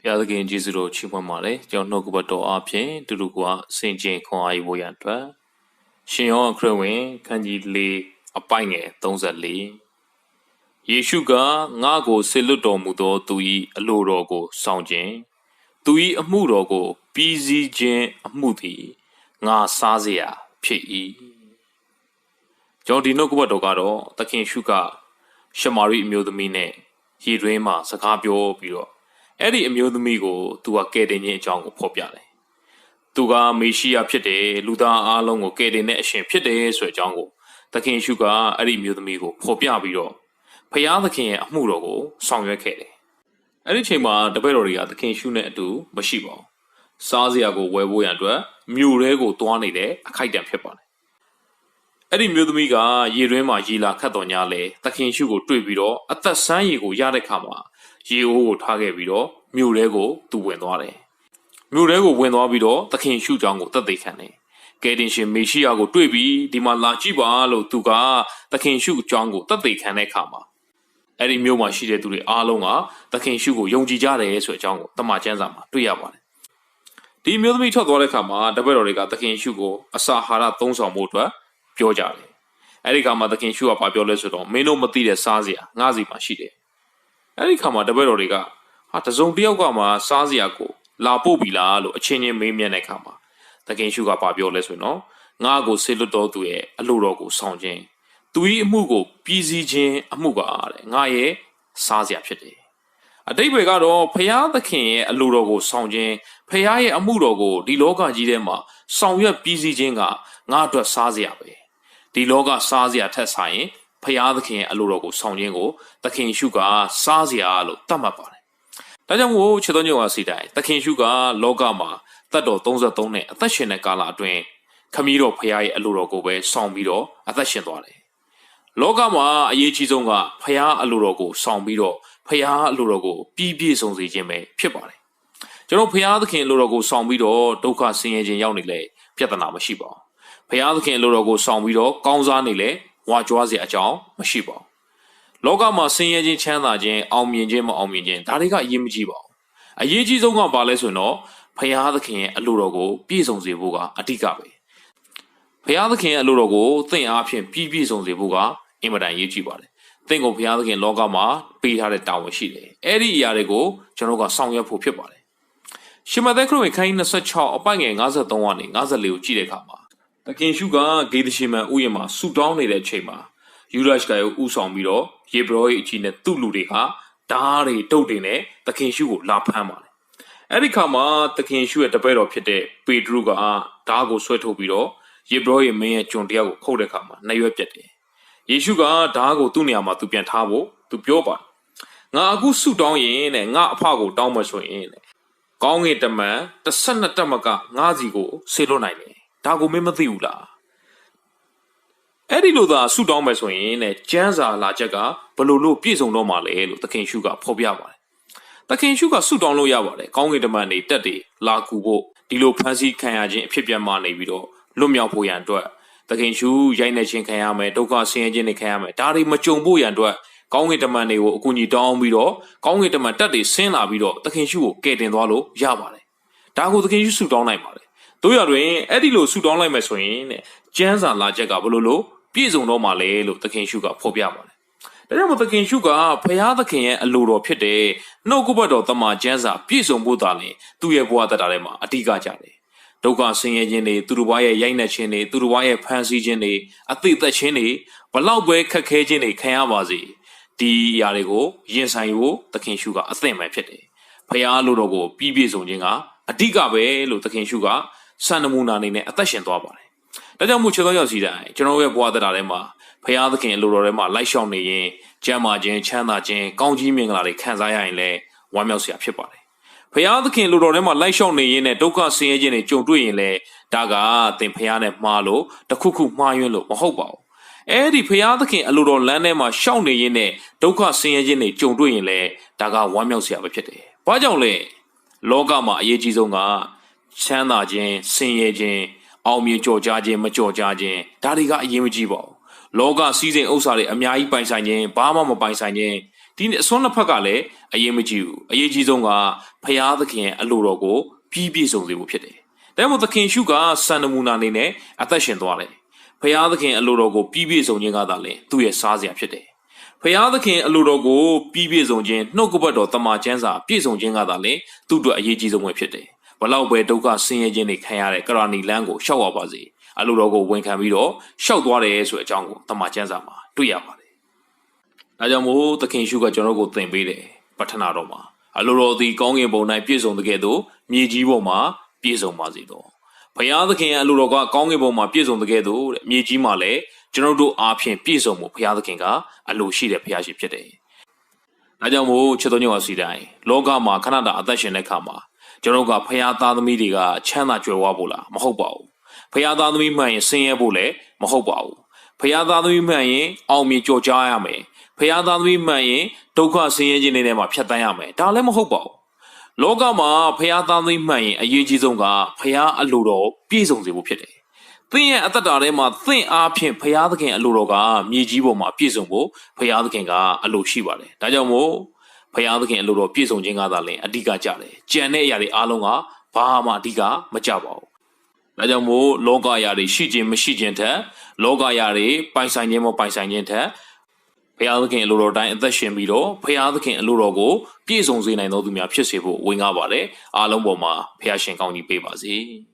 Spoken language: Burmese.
ဘုရားသခင်ယေရှုတော်ချီးမွမ်းပါလေကျွန်တော်နှုတ်ကပတ်တော်အဖျင်တူတူကစင်ကျင်ခွန်အားယူဖို့ရန်အတွက်ရှင်ယောဟန်ခရစ်ဝင်ခန်းကြီး၄အပိုင်ငယ်34ယေရှုကငါ့ကိုဆေလွတ်တော်မူသောသူ၏အလိုတော်ကိုဆောင်ခြင်းသူ၏အမှုတော်ကိုပြီးစီးခြင်းအမှုသည်ငါစားเสียဖြစ်၏ကျွန်တော်ဒီနှုတ်ကပတ်တော်ကတော့သခင်ရှုကရှမာရိအမျိုးသမီးနဲ့ရေတွင်းမှာစကားပြောပြီးတော့ အဲ့ဒီအမျိုးသမီးကိုသူကကယ်တင်ခြင်းအကြောင်းကိုဖော်ပြတယ်။သူကမေရှိယဖြစ်တယ်လူသားအားလုံးကိုကယ်တင်တဲ့အရှင်ဖြစ်တယ်ဆိုတဲ့အကြောင်းကိုသခင်ရှုကအဲ့ဒီအမျိုးသမီးကိုဖော်ပြပြီးတော့ဖယားသခင်ရဲ့အမှုတော်ကိုဆောင်ရွက်ခဲ့တယ်။အဲ့ဒီချိန်မှာတပည့်တော်တွေကသခင်ရှုနဲ့အတူမရှိပါဘူး။စားစရာကိုဝယ်ဖို့ရန်အတွက်မြို့ထဲကိုသွားနေတဲ့အခိုက်အတန့်ဖြစ်ပါတယ်။အဲ့ဒီမျိုးသမီးကရေတွင်းမှာရေလာခတ်တော်ညာလဲသခင်ရှုကိုတွေ့ပြီးတော့အသက်ဆန်းရေကိုရတဲ့ခါမှာ ရေအိုးကိုထားခဲ့ပြီးတော့မြို့ထဲကိုသူဝင်သွားတယ်။မြို့ထဲကိုဝင်သွားပြီးတော့သခင်ရှုကြောင်းကိုသက်သေခံတယ်။ကယ်တင်ရှင်မေရှိယကိုတွေ့ပြီးဒီမှာလာကြည့်ပါလို့သူကသခင်ရှုအကြောင်းကိုသက်သေခံတဲ့အခါမှာအဲ့ဒီမြို့မှာရှိတဲ့သူတွေအားလုံးကသခင်ရှုကိုယုံကြည်ကြတယ်ဆိုတဲ့အကြောင်းကိုတမန်ကျမ်းစာမှာတွေ့ရပါတယ်။ဒီမျိုးသမီးထွက်သွားတဲ့အခါမှာတပည့်တော်တွေကသခင်ရှုကိုအစာဟာရသုံးဆောင်မှုအတွက်ပြောကြတယ်။အဲ့ဒီခါမှာသခင်ရှုကပြောလဲဆိုတော့မင်းတို့မသိတဲ့စားစရာငါးစီမှာရှိတယ်။ အဲ့ဒီခါမှာတပည့်တော်တွေကဟာတစုံတစ်ယောက်ကမှစားစရာကိုလာပို့ပြီလားလို့အချင်းချင်းမေးမြန်းတဲ့အခါမှာသခင်ရှုကပြောလဲဆိုတော့ငါ့ကိုဆေလွတ်တော်သူရဲ့အလိုတော်ကိုဆောင်ခြင်းသူ၏အမှုကိုပြည်စည်းခြင်းအမှုကတဲ့ငါရဲ့စားစရာဖြစ်တယ်အတိတ်ဘယ်ကတော့ဖရာသခင်ရဲ့အလိုတော်ကိုဆောင်ခြင်းဖရာရဲ့အမှုတော်ကိုဒီလောကကြီးထဲမှာဆောင်ရွက်ပြည်စည်းခြင်းကငါအတွက်စားစရာပဲဒီလောကစားစရာထက်ဆိုင် ဖရာသခင်ရဲ့အလိုတော်ကိုဆောင်ခြင်းကိုသခင်ရှုကစားစရာလို့သတ်မှတ်ပါတယ်ဒါကြောင့်မို့ခြေတော်ညုံဝါစီတိုင်းသခင်ရှုကလောကမှာတတ်တော်33နဲ့အသက်ရှင်တဲ့ကာလအတွင်းခမည်းတော်ဖရာရဲ့အလိုတော်ကိုပဲဆောင်ပြီးတော့အသက်ရှင်သွားတယ်လောကမှာအရေးကြီးဆုံးကဖျားအလိုတော်ကိုဆောင်ပြီးတော့ဖျားအလိုတော်ကိုပြီးပြည့်စုံစေခြင်းပဲဖြစ်ပါတယ်ကျွန်တော်ဖျားသခင်အလိုတော်ကိုဆောင်ပြီးတော့ဒုက္ခဆင်းရဲခြင်းရောက်နေလေပြဿနာမရှိပါဘူးဖျားသခင်အလိုတော်ကိုဆောင်ပြီးတော့ကောင်းစားနေလေ ဝါကြွားစရာအကြောင်းမရှိပါဘူးလောကမှာဆင်းရဲခြင်းချမ်းသာခြင်းအောင်မြင်ခြင်းမအောင်မြင်ခြင်းဒါတွေကအရေးမကြီးပါဘူးအရေးကြီးဆုံးကဘာလဲဆိုရင်တော့ဖျားသခင်ရဲ့အလိုတော်ကိုပြည့်စုံစေဖို့ကအဓိကပဲဖျားသခင်ရဲ့အလိုတော်ကိုသင်အားဖြင့်ပြည့်ပြည့်စုံစေဖို့ကအင်မတန်ရေးကြည့်ပါတယ်။သင်ကိုဘုရားသခင်လောကမှာပေးထားတဲ့တာဝန်ရှိတယ်။အဲ့ဒီအရာတွေကိုကျွန်တော်ကဆောင်ရွက်ဖို့ဖြစ်ပါတယ်။ရှမသက်ခရစ်ဝင်ခန်းကြီး26အပိုင်ငယ်53ကနေ54ကိုကြည့်တဲ့အခါမှာ သခင်ရှုကဂေဒရှိမန်ဥယျာဉ်မှာဆူတောင်းနေတဲ့အချိန်မှာယူရရှ်ကကိုဥဆောင်ပြီးတော့ယေဘရဟိအကြီးနဲ့သူ့လူတွေကဓားတွေတုတ်တွေနဲ့သခင်ရှုကိုလာဖမ်းပါတယ်။အဲ့ဒီခါမှာသခင်ရှုရဲ့တပည့်တော်ဖြစ်တဲ့ပေတရုကဓားကိုဆွဲထုတ်ပြီးတော့ယေဘရဟိမင်းရဲ့ကျွန်တယောက်ကိုခုတ်တဲ့အခါမှာနှရွက်ပြတ်တယ်ယေရှုကဓားကိုသူ့နေရာမှာသူပြန်ထားဖို့သူပြောပါငါအခုဆုတောင်းရင်တဲ့ငါအဖကိုတောင်းမဆိုရင်တဲ့ကောင်းကင်တမန်12တက်မကငါးစီကိုဆေလွတ်နိုင်တယ် ဒါကိုမင်းမသိဘူးလားအဲ့ဒီလိုသာဆုတောင်းမယ်ဆိုရင်တဲ့ကျမ်းစာလာချက်ကဘလို့လို့ပြည့်စုံတော့မှာလဲလို့သခင်ရှုကဖော်ပြပါတယ်သခင်ရှုကဆုတောင်းလို့ရပါတယ်ကောင်းကင်တမန်တွေတက်တွေလာကူဖို့ဒီလိုဖန်ဆီးခံရခြင်းအဖြစ်ပြန်မှနေပြီးတော့လွတ်မြောက်ဖို့ရန်အတွက်သခင်ရှုရိုက်နေခြင်းခံရမယ်ဒုက္ခဆင်းရဲခြင်းတွေခံရမယ်ဒါတွေမကြုံဖို့ရန်အတွက်ကောင်းကင်တမန်တွေကိုအကူအညီတောင်းပြီးတော့ကောင်းကင်တမန်တက်တွေဆင်းလာပြီးတော့သခင်ရှုကိုကယ်တင်သွားလို့ရပါတယ်ဒါကိုသခင်ရှုဆုတောင်းနိုင်ပါတယ် တို့ရတွင်အဲ့ဒီလိုဆုတောင်းလိုက်မယ်ဆိုရင်တဲ့ကျမ်းစာလာချက်ကဘလို့လို့ပြည့်စုံတော့မှလေလို့သခင်ရှုကဖော်ပြပါတယ်ဒါကြောင့်မို့သခင်ရှုကဖရာသခင်ရဲ့အလိုတော်ဖြစ်တဲ့နှုတ်ကပတ်တော်တမန်ကျမ်းစာပြည့်စုံဖို့သာလေသူ့ရဲ့ဘဝတတထဲမှာအဓိကကြတယ်ဒုက္ခဆင်းရဲခြင်းတွေသူတို့ဘဝရဲ့ရိုက်နှက်ခြင်းတွေသူတို့ဘဝရဲ့ဖန်ဆီးခြင်းတွေအသိသက်ခြင်းတွေဘလောက်ပဲခက်ခဲခြင်းတွေခံရပါစေဒီအရာတွေကိုရင်ဆိုင်ဖို့သခင်ရှုကအသင့်ပဲဖြစ်တယ်ဖခင်လိုတော်ကိုပြီးပြည့်စုံခြင်းကအဓိကပဲလို့သခင်ရှုက စံနမူနာအနေနဲ့အသက်ရှင်သွားပါတယ်ဒါကြောင့်မို့ခြေတော်ရောက်စီတိုင်းကျွန်တော်ရဲ့ဘဝတရားထဲမှာဖခင်သခင်လိုတော်ထဲမှာလိုက်ရှောင်နေရင်ကျမ်းမာခြင်းချမ်းသာခြင်းကောင်းကြီးမင်္ဂလာတွေခံစားရရင်လည်းဝမ်းမြောက်စရာဖြစ်ပါတယ်ဖရာသခင်လူတော်ထဲမှာလိုက်လျှောက်နေရင်းနဲ့ဒုက္ခဆင်းရဲခြင်းတွေကြုံတွေ့ရင်လည်းဒါကသင်ဖရာနဲ့မှားလို့တခုခုမှားယွင်းလို့မဟုတ်ပါဘူးအဲ့ဒီဖရာသခင်အလိုတော်လမ်းထဲမှာရှောက်နေရင်းနဲ့ဒုက္ခဆင်းရဲခြင်းတွေကြုံတွေ့ရင်လည်းဒါကဝမ်းမြောက်စရာပဲဖြစ်တယ်။ဘာကြောင့်လဲလောကမှာအရေးကြီးဆုံးက ချမ်းသာခြင်းဆင်းရဲခြင်းအောင်မြင်ကြော်ကြားခြင်းမကြော်ကြားခြင်းဒါတွေကအရေးမကြီးပါဘူး။လောကစည်းစိမ်ဥစ္စာတွေအများကြီးပိုင်ဆိုင်ခြင်းဘာမှမပိုင်ဆိုင်ခြင်းဒီအစွန်းနှစ်ဖက်ကလည်းအရေးမကြီးဘူးအရေးကြီးဆုံးကဖရာသခင်ရဲ့အလိုတော်ကိုပြီးပြည့်စုံစေဖို့ဖြစ်တယ်ဒါကြောင့်မို့သခင်ရှုကစံနမူနာအနေနဲ့အသက်ရှင်သွားတယ်ဖရာသခင်အလိုတော်ကိုပြီးပြည့်စုံခြင်းကသာလေသူ့ရဲ့စားစရာဖြစ်တယ်ဖရာသခင်အလိုတော်ကိုပြီးပြည့်စုံခြင်းနှုတ်ကပတ်တော်တမန်ကျမ်းစာပြည့်စုံခြင်းကသာလေသူ့အတွက်အရေးကြီးဆုံးပဲဖြစ်တယ် ဘလောက်ပဲဒုက္ခဆင်းရဲခြင်းတွေခံရတဲ့ကရဏီလန်းကိုရှောက်ရပါစေအလိုတော်ကိုဝန်ခံပြီးတော့ရှောက်သွားတယ်ဆိုတဲ့အကြောင်းကိုတမန်ကျမ်းစာမှာတွေ့ရပါတယ်ဒါကြောင့်မို့သခင်ရှုကကျွန်တော်တို့ကိုသင်ပေးတယ်ပဋ္ဌနာတော်မှာအလိုတော်သည်ကောင်းကင်ဘုံ၌ပြည့်စုံတဲ့ကဲ့သို့မြေကြီးပေါ်မှာပြည့်စုံပါစေတော့ဘုရားသခင်ရဲ့အလိုတော်ကကောင်းကင်ဘုံမှာပြည့်စုံတဲ့ကဲ့သို့တဲ့မြေကြီးမှာလည်းကျွန်တော်တို့အားဖြင့်ပြည့်စုံမှုဘုရားသခင်ကအလိုရှိတဲ့ဘုရားရှိဖြစ်တယ်ဒါကြောင့်မို့ချစ်တော်ညောစီတိုင်းလောကမှာခဏတာအသက်ရှင်တဲ့ခါမှာ ကျွန်တော်တို့ကဖခင်သားသမီးတွေကချမ်းသာကြွယ်ဝဖို့လားမဟုတ်ပါဘူးဖခင်သားသမီးမှန်ရင်ဆင်းရဲဖို့လည်းမဟုတ်ပါဘူးဖခင်သားသမီးမှန်ရင်အောင်မြင်ကြော်ကြားရမယ်ဖခင်သားသမီးမှန်ရင်ဒုက္ခဆင်းရဲခြင်းတွေထဲမှာဖြတ်တန်းရမယ်ဒါလည်းမဟုတ်ပါဘူးလောကမှာဖခင်သားသမီးမှန်ရင်အရေးကြီးဆုံးကဖခင်အလိုတော်ပြည့်စုံစေဖို့ဖြစ်တယ်သင်ရဲ့အသက်တာထဲမှာသင်အားဖြင့်ဖရာသခင်အလိုတော်ကမြေကြီးပေါ်မှာပြည့်စုံဖို့ဖရာသခင်ကအလိုရှိပါတယ်။ဒါကြောင့်မို့ ဖရာသခင်အလိုတော်ပြည့်စုံခြင်းကသာလျှင်အဓိကကြတယ်။ကြံတဲ့အရာတွေအားလုံးကဘာမှအဓိကမကြပါဘူး။ဒါကြောင့်မို့လောကအရာတွေရှိခြင်းမရှိခြင်းထက်လောကအရာတွေပိုင်ဆိုင်ခြင်းမပိုင်ဆိုင်ခြင်းထက်ဖရာသခင်အလိုတော်တိုင်းအသက်ရှင်ပြီးတော့ဖရာသခင်အလိုတော်ကိုပြည့်စုံစေနိုင်သောသူများဖြစ်စေဖို့ဝင်ကားပါတယ်။အားလုံးပေါ်မှာဖရာရှင်ကောင်းကြီးပေးပါစေ။